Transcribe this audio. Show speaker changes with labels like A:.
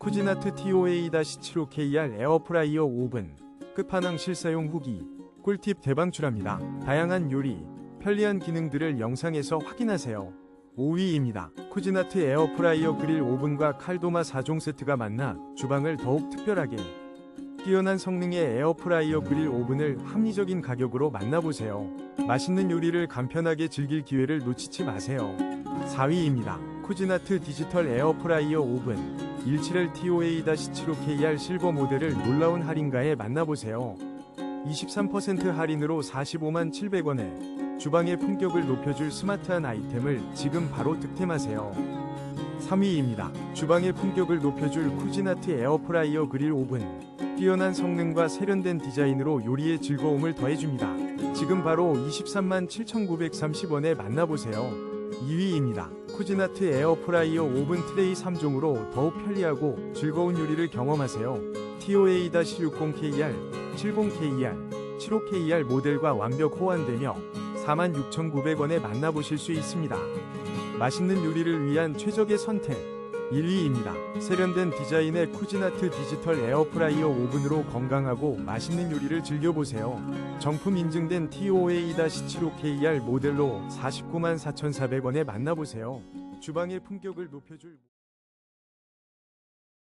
A: 쿠지나트 TOA-75KR 에어프라이어 오븐 끝판왕 실사용 후기 꿀팁 대방출합니다. 다양한 요리, 편리한 기능들을 영상에서 확인하세요. 5위입니다. 쿠지나트 에어프라이어 그릴 오븐과 칼도마 4종 세트가 만나 주방을 더욱 특별하게 뛰어난 성능의 에어프라이어 그릴 오븐을 합리적인 가격으로 만나보세요. 맛있는 요리를 간편하게 즐길 기회를 놓치지 마세요. 4위입니다. 쿠지나트 디지털 에어프라이어 오븐 17L TOA-75KR 실버 모델을 놀라운 할인가에 만나보세요. 23% 할인으로 45만 700원에 주방의 품격을 높여줄 스마트한 아이템을 지금 바로 득템하세요. 3위입니다. 주방의 품격을 높여줄 쿠지나트 에어프라이어 그릴 오븐. 뛰어난 성능과 세련된 디자인으로 요리의 즐거움을 더해줍니다. 지금 바로 23만 7,930원에 만나보세요. 2위입니다. 쿠지나트 에어프라이어 오븐 트레이 3종으로 더욱 편리하고 즐거운 요리를 경험하세요. TOA-60KR, 70KR, 75KR 모델과 완벽 호환되며 46,900원에 만나보실 수 있습니다. 맛있는 요리를 위한 최적의 선택 1위입니다. 세련된 디자인의 쿠지나트 디지털 에어프라이어 오븐으로 건강하고 맛있는 요리를 즐겨보세요. 정품 인증된 TOA-75KR 모델로 49만 4,400원에 만나보세요. 주방의 품격을 높여줄